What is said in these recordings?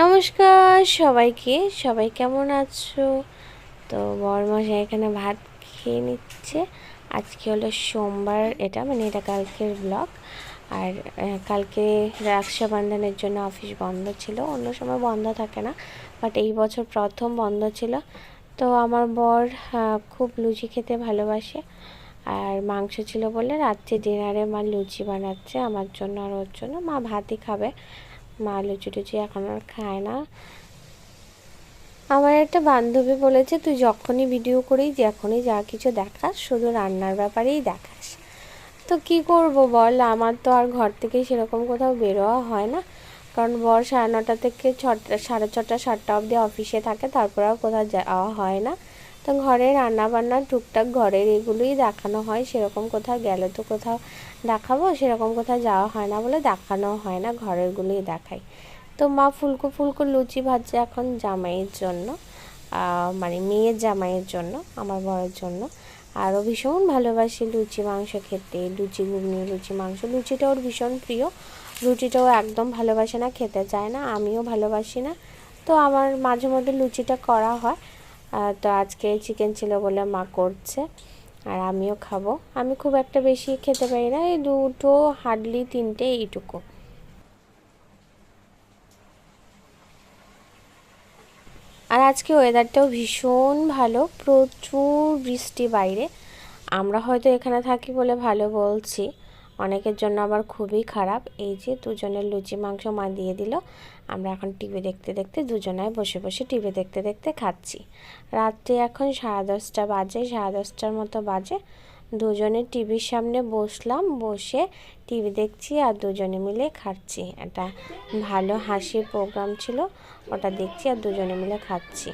নমস্কার সবাইকে। সবাই কেমন আছো? তো বরমশাই এখানে ভাত খেয়ে নিচ্ছে। আজকে হলো সোমবার এটা মানে এটা কালকের ব্লগ আর কালকে রক্ষাবন্ধনের জন্য অফিস বন্ধ ছিল। অন্য সময় বন্ধ থাকে না বাট এই বছর প্রথম বন্ধ ছিল। তো আমার বর খুব লুচি খেতে ভালোবাসে। আর মাংস ছিল বলে রাত্রে ডিনারে মা লুচি বানাচ্ছে, আমার জন্য আর ওর জন্য। মা ভাতই খাবে। মা লুচি টুচি এখন আর খায় না। আমার একটা বান্ধবী বলেছে, তুই যখনই ভিডিও করি যখনই যা কিছু দেখাস, শুধু রান্নার ব্যাপারেই দেখাস। তো কি করব বল? আমার তো আর ঘর থেকে সেরকম কোথাও বেরোয়া হয় না। কারণ বর সাড়ে নটা থেকে ছটা, সাড়ে ছটা, সাতটা অবধি অফিসে থাকে, তারপর আর কোথাও যাওয়া হয় না। তো ঘরে রান্না বান্না টুকটাক ঘরের এগুলোই দেখানো হয়। সেরকম কোথাও গেলে তো কোথাও দেখাবো, সেরকম কোথাও যাওয়া হয় না বলে দেখানো হয় না, ঘরেরগুলোই দেখাই। তো মা ফুলকো ফুলকো লুচি ভাজছে এখন জামাইয়ের জন্য মানে মেয়ের জামাইয়ের জন্য, আমার বরের জন্য। আরও ভীষণ ভালোবাসি লুচি মাংস খেতে, লুচি ঘুগনি, লুচি মাংস। লুচিটা ওর ভীষণ প্রিয়। লুচিটাও একদম ভালোবাসে না, খেতে চায় না, আমিও ভালোবাসি না। তো আমার মাঝে মধ্যে লুচিটা করা হয়। তো আজকে চিকেন ছিল বলে মা করছে, আর আমিও খাব। আমি খুব একটা বেশি খেতে পারি না, এই দুটো হার্ডলি তিনটে এইটুকু। আর আজকে ওয়েদারটাও ভীষণ ভালো, প্রচুর বৃষ্টি বাইরে। আমরা হয়তো এখানে থাকি বলে ভালো বলছি। অনেকের জন্য আবার খুবই খারাপ। এই যে দুজনের লুচি, মাংস মা দিয়ে দিল। আমরা এখন টিভি দেখতে দেখতে দুজনায় বসে বসে টিভি দেখতে দেখতে খাচ্ছি। রাত্রে এখন সাড়ে দশটা বাজে, সাড়ে দশটার মতো বাজে। দুজনে টিভির সামনে বসলাম, বসে টিভি দেখছি আর দুজনে মিলে খাচ্ছি। একটা ভালো হাসির প্রোগ্রাম ছিল, ওটা দেখছি আর দুজনে মিলে খাচ্ছি।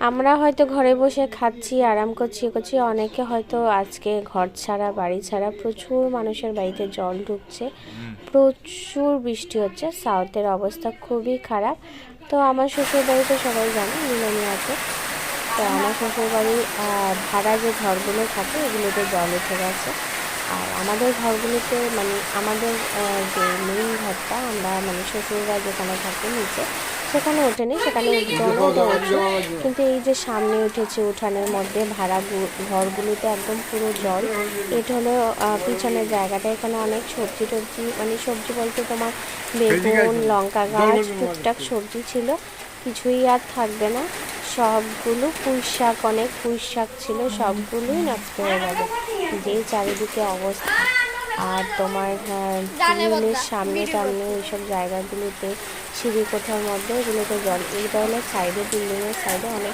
আমরা হয়তো ঘরে বসে খাচ্ছি আরাম করছি করছি। অনেকে হয়তো আজকে ঘর ছাড়া বাড়ি ছাড়া প্রচুর মানুষের বাড়িতে জল ঢুকছে। প্রচুর বৃষ্টি হচ্ছে। সাউথের অবস্থা খুবই খারাপ। তো আমার শ্বশুর বাড়িতে সবাই জানে নিলামিয়াতে তো আমার শ্বশুর বাড়ি ভাড়া যে ঘরগুলো থাকে এগুলোতে জল উঠে গেছে। আর আমাদের ঘরগুলোতে মানে আমাদের যে মেইন ঘরটা আমরা মানে শ্বশুররা যেখানে থাকে নিচে সেখানে ওঠেনি সেখানে উঠছে কিন্তু এই যে সামনে উঠেছে উঠানের মধ্যে ভাড়া ঘরগুলোতে একদম পুরো জল এটা হলো পিছনের জায়গাটা। এখানে অনেক সবজি টবজি মানে সবজি বলতে তোমার বেগুন লঙ্কা গাছ টুকটাক সবজি ছিল। কিছুই আর থাকবে না। সবগুলো পুঁই শাক অনেক পুঁই শাক ছিল সবগুলোই নষ্ট হয়ে যাবে যে চারিদিকে অবস্থা। আর তোমার টিউবের সামনে টামনে এইসব জায়গাগুলোতে সিঁড়ি কোঠার মধ্যে এগুলোতে জল এইটা হলো সাইডে বিল্ডিংয়ের সাইডে অনেক